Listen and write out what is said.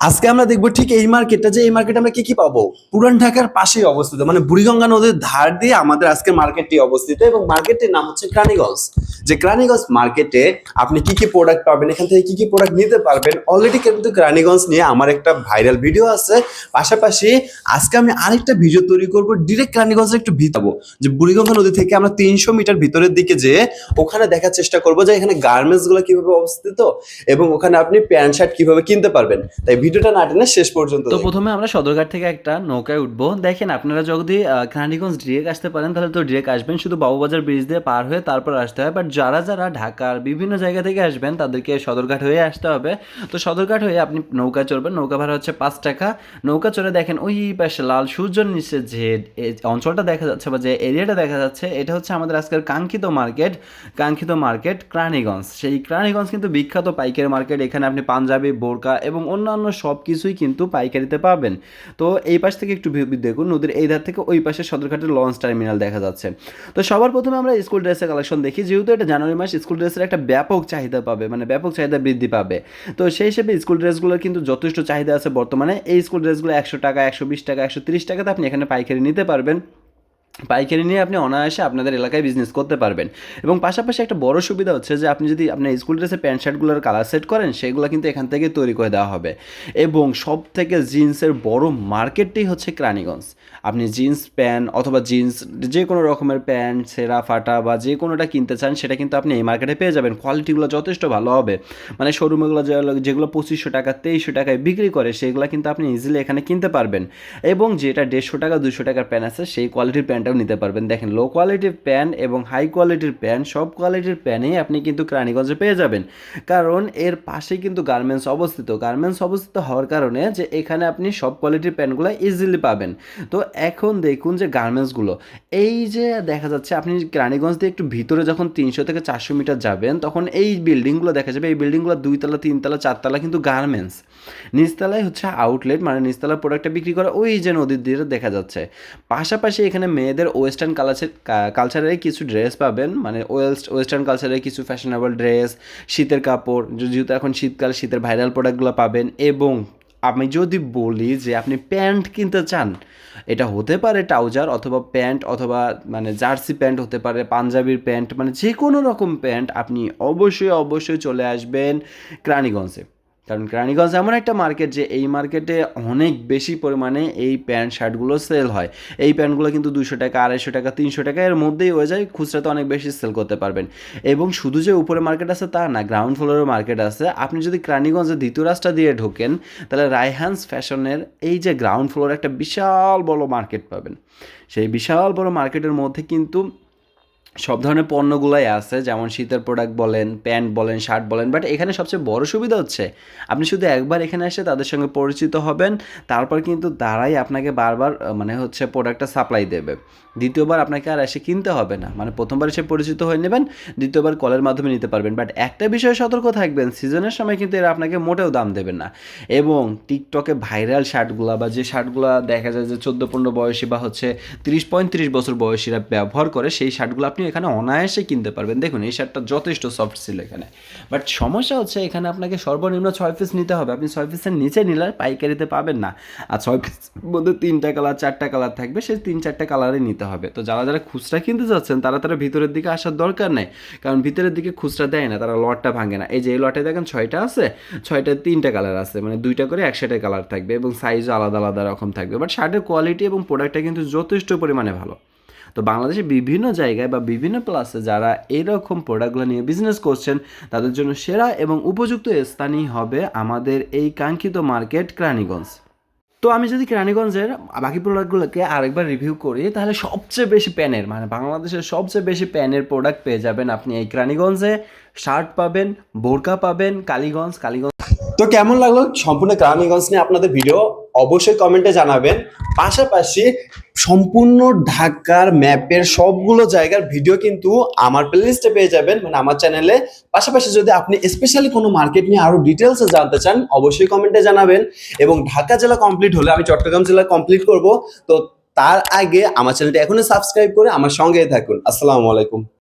আজকে আমরা দেখব ঠিক এই মার্কেটটা যে এই মার্কেটে আমরা কি কি পাবো? পুরান ঢাকার পাশেই অবস্থিত মানে বুড়িগঙ্গা নদীর ধার দিয়ে আমাদের আজকে মার্কেটটি অবস্থিত এবং মার্কেটটির নাম হচ্ছে ক্রানিগঞ্জ যে ক্রানিগঞ্জ মার্কেটে আপনি কি কি প্রোডাক্ট পাবেন এখান থেকে কি কি প্রোডাক্ট নিতে পারবেন অলরেডি কিন্তু ক্রানিগঞ্জ নিয়ে আমার একটা ভাইরাল ভিডিও আছে। পাশাপাশি আজকে আমি আরেকটা ভিডিও তৈরি করব ডিরেক্ট ক্রানিগঞ্জের একটু ভিতাবো যে বুড়িগঙ্গা নদী থেকে আমরা তিনশো মিটার ভিতরের দিকে যেয়ে ওখানে দেখার চেষ্টা করব যে এখানে গার্মেন্টসগুলো কীভাবে অবস্থিত এবং ওখানে আপনি প্যান্ট শার্ট কীভাবে কিনতে পারবেন। তাই ভিডিওটা না টেনে শেষ পর্যন্ত তো প্রথমে আমরা সদরঘাট থেকে একটা নৌকায় উঠবো। দেখেন আপনারা যদি ক্রানিগঞ্জ কেরানীগঞ্জ ডিরেক্ট আসতে পারেন তাহলে তো ডিরেক্ট আসবেন। শুধু বাবুবাজার ব্রিজ দিয়ে পার হয়ে তারপর আসতে হয়। বাট যারা যারা ঢাকার বিভিন্ন জায়গা থেকে আসবেন, তাদেরকে সদরঘাট হয়ে আসতে হবে। তো সদরঘাট হয়ে আপনি নৌকা চড়বেন। নৌকা ভাড়া হচ্ছে পাঁচ টাকা। নৌকা চড়ে দেখেন ওই পাশে লাল সূর্যর নিচে যে অঞ্চলটা দেখা যাচ্ছে বা যে এরিয়াটা দেখা যাচ্ছে, এটা হচ্ছে আমাদের আজকের কাঙ্ক্ষিত মার্কেট কাঙ্ক্ষিত মার্কেট ক্রানীগঞ্জ সেই ক্রানীগঞ্জ কিন্তু বিখ্যাত পাইকারি মার্কেট। এখানে আপনি পাঞ্জাবি, বোরকা এবং অন্যান্য সব কিছুই কিন্তু পাইকারিতে পাবেন। তো এই পাশ থেকে একটু দেখুন, নদীর এই ধার থেকে ওই পাশে সদরঘাটের লঞ্চ টার্মিনাল দেখা যাচ্ছে। তো সবার প্রথমে আমরা স্কুল ড্রেসের কালেকশন দেখি। যেহেতু এটা জানুয়ারি মাস স্কুল ড্রেসের একটা ব্যাপক চাহিদা পাবে মানে ব্যাপক চাহিদা বৃদ্ধি পাবে। তো সেই হিসেবে স্কুল ড্রেসগুলোর কিন্তু যথেষ্ট চাহিদা আছে বর্তমানে। এই স্কুল ড্রেসগুলো একশো টাকা, একশো বিশ টাকা, একশো তিরিশ টাকাতে আপনি এখানে পাইকারি নিতে পারবেন। পাইকারি নিয়ে আপনি অনায়াসে আপনাদের এলাকায় বিজনেস করতে পারবেন। এবং পাশাপাশি একটা বড় সুবিধা হচ্ছে যে আপনি যদি আপনার স্কুল ড্রেসের প্যান্ট শার্টগুলোর কালার সেট করেন, সেগুলো কিন্তু এখান থেকে তৈরি করে দেওয়া হবে। এবং সব থেকে জিন্সের বড় মার্কেটটাই হচ্ছে ক্রানিগঞ্জ আপনি জিন্স প্যান্ট অথবা জিন্স যে কোনো রকমের প্যান্ট সেরা ফাটা বা যে কোনোটা কিনতে চান, সেটা কিন্তু আপনি এই মার্কেটে পেয়ে যাবেন। কোয়ালিটিগুলো যথেষ্ট ভালো হবে। মানে শোরুমগুলো যেগুলো পঁচিশশো টাকা, তেইশশো টাকায় বিক্রি করে, সেগুলো কিন্তু আপনি ইজিলি এখানে কিনতে পারবেন। এবং যেটা দেড়শো টাকা দুশো টাকার প্যান্ট আছে, সেই কোয়ালিটির প্যান্টটাও নিতে পারবেন। দেখেন লো কোয়ালিটির প্যান এবং হাই কোয়ালিটির প্যান সব কোয়ালিটির প্যান্টই আপনি কিন্তু ক্রানীগঞ্জে পেয়ে যাবেন। কারণ এর পাশেই কিন্তু গার্মেন্টস অবস্থিত। গার্মেন্টস অবস্থিত হওয়ার কারণে যে এখানে আপনি সব কোয়ালিটির প্যান্টগুলো ইজিলি পাবেন। তো এখন দেখুন যে গার্মেন্টসগুলো এই যে দেখা যাচ্ছে, আপনি রানীগঞ্জ দিয়ে একটু ভিতরে যখন তিনশো থেকে চারশো মিটার যাবেন, তখন এই বিল্ডিংগুলো দেখা যাবে, এই বিল্ডিংগুলো দুইতলা, তিনতলা, চারতলা কিন্তু গার্মেন্টস নিচতলায় হচ্ছে আউটলেট মানে নিচতলার প্রোডাক্টটা বিক্রি করা ওই যে নদীর দিয়ে দেখা যাচ্ছে। পাশাপাশি এখানে মেয়েদের ওয়েস্টার্ন কালচার কালচারের কিছু ড্রেস পাবেন। মানে ওয়েস্ট ওয়েস্টার্ন কালচারের কিছু ফ্যাশনেবল ড্রেস শীতের কাপড় যেহেতু এখন শীতকাল, শীতের ভাইরাল প্রোডাক্টগুলো পাবেন। এবং আমি যদি বলি যে আপনি প্যান্ট কিনতে চান, এটা হতে পারে ট্রাউজার অথবা প্যান্ট অথবা মানে জার্সি প্যান্ট হতে পারে, পাঞ্জাবির প্যান্ট মানে যে কোনো রকম প্যান্ট আপনি অবশ্যই অবশ্যই চলে আসবেন ক্রানীগঞ্জে। কারণ ক্রানীগঞ্জ এমন একটা মার্কেট যে এই মার্কেটে অনেক বেশি পরিমাণে এই প্যান্ট শার্টগুলো সেল হয়। এই প্যান্টগুলো কিন্তু দুশো টাকা, আড়াইশো টাকা, তিনশো টাকা, এর মধ্যেই হয়ে যায় খুচরাতে অনেক বেশি সেল করতে পারবেন। এবং শুধু যে উপরে মার্কেট আছে তা না গ্রাউন্ড ফ্লোরের মার্কেট আছে। আপনি যদি ক্রানীগঞ্জের দ্বিতীয় রাস্তা দিয়ে ঢোকেন, তাহলে রায়হান্স ফ্যাশনের এই যে গ্রাউন্ড ফ্লোরে একটা বিশাল বড় মার্কেট পাবেন। সেই বিশাল বড় মার্কেটের মধ্যে কিন্তু সব ধরনের পণ্যগুলাই আছে, যেমন শীতের প্রোডাক্ট বলেন প্যান্ট বলেন শার্ট বলেন বাট এখানে সবচেয়ে বড় সুবিধা হচ্ছে, আপনি শুধু একবার এখানে এসে তাদের সঙ্গে পরিচিত হবেন, তারপর কিন্তু তারাই আপনাকে বারবার মানে হচ্ছে প্রোডাক্টটা সাপ্লাই দেবে। দ্বিতীয়বার আপনাকে আর এসে কিনতে হবে না মানে প্রথমবার এসে পরিচিত হয়ে নেবেন, দ্বিতীয়বার কলের মাধ্যমে নিতে পারবেন বাট একটা বিষয়ে সতর্ক থাকবেন সিজনের সময় কিন্তু এরা আপনাকে মোটেও দাম দেবেন না, এবং টিকটকে ভাইরাল শার্টগুলো বা যে শার্টগুলো দেখা যায় যে চোদ্দ পনেরো বয়সী বা হচ্ছে তিরিশ পঁয়ত্রিশ বছর বয়সীরা ব্যবহার করে, সেই শার্টগুলো আপনি এখানে অনায়াসে কিনতে পারবেন। দেখুন, এই শার্টটা যথেষ্ট সফট ছিল এখানে। বাট সমস্যা হচ্ছে এখানে আপনাকে সর্বনিম্ন ছয় পিস নিতে হবে। আপনি ছয় পিসের নিচে নিলে পাইকারিতে পাবেন না। আর ছয় পিস মধ্যে তিনটা কালার চারটা কালার থাকবে, সেই তিন, চারটা কালারই নিতে হবে। তো যারা যারা খুচরা কিনতে যাচ্ছেন, তারা তারা ভিতরের দিকে আসার দরকার নেই। কারণ ভিতরের দিকে খুচরা দেয় না, তারা লটটা ভাঙে না। এই যে, এই লটে দেখেন ছয়টা আছে, ছয়টা, তিনটা কালার আছে। মানে দুইটা করে একসাথে কালার থাকবে এবং সাইজও আলাদা আলাদা রকম থাকবে। বাট শার্টের কোয়ালিটি এবং প্রোডাক্টটা কিন্তু যথেষ্ট পরিমাণে ভালো। তো বাংলাদেশে বিভিন্ন জায়গায় বা বিভিন্ন প্লাসে যারা এরকম প্রোডাক্টগুলো নিয়ে বিজনেস করছেন, তাদের জন্য সেরা এবং উপযুক্ত স্থানই হবে আমাদের এই কাঙ্ক্ষিত মার্কেট ক্রানীগঞ্জ তো আমি যদি কেরানীগঞ্জের বাকি প্রোডাক্টগুলোকে আরেকবার রিভিউ করি, তাহলে সবচেয়ে বেশি প্যানের মানে বাংলাদেশের সবচেয়ে বেশি প্যানের প্রোডাক্ট পেয়ে যাবেন আপনি এই কেরানীগঞ্জে শার্ট পাবেন, বোরকা পাবেন কালীগঞ্জ কালীগঞ্জ তো কেমন লাগল সম্পূর্ণ ক্রানীগঞ্জ নিয়ে আপনাদের ভিডিও অবশ্যই কমেন্টে জানাবেন। পাশাপাশি সম্পূর্ণ ঢাকার ম্যাপের সবগুলো জায়গার ভিডিও কিন্তু আমার প্লেলিস্টে পেয়ে যাবেন। মানে আমার চ্যানেলে পাশাপাশি যদি আপনি স্পেশালি কোনো মার্কেট নিয়ে আরও ডিটেলসে জানতে চান, অবশ্যই কমেন্টে জানাবেন। এবং ঢাকা জেলা কমপ্লিট হলে, আমি চট্টগ্রাম জেলা কমপ্লিট করব। তো তার আগে আমার চ্যানেলটি এখনই সাবস্ক্রাইব করে আমার সঙ্গেই থাকুন। আসসালামু আলাইকুম।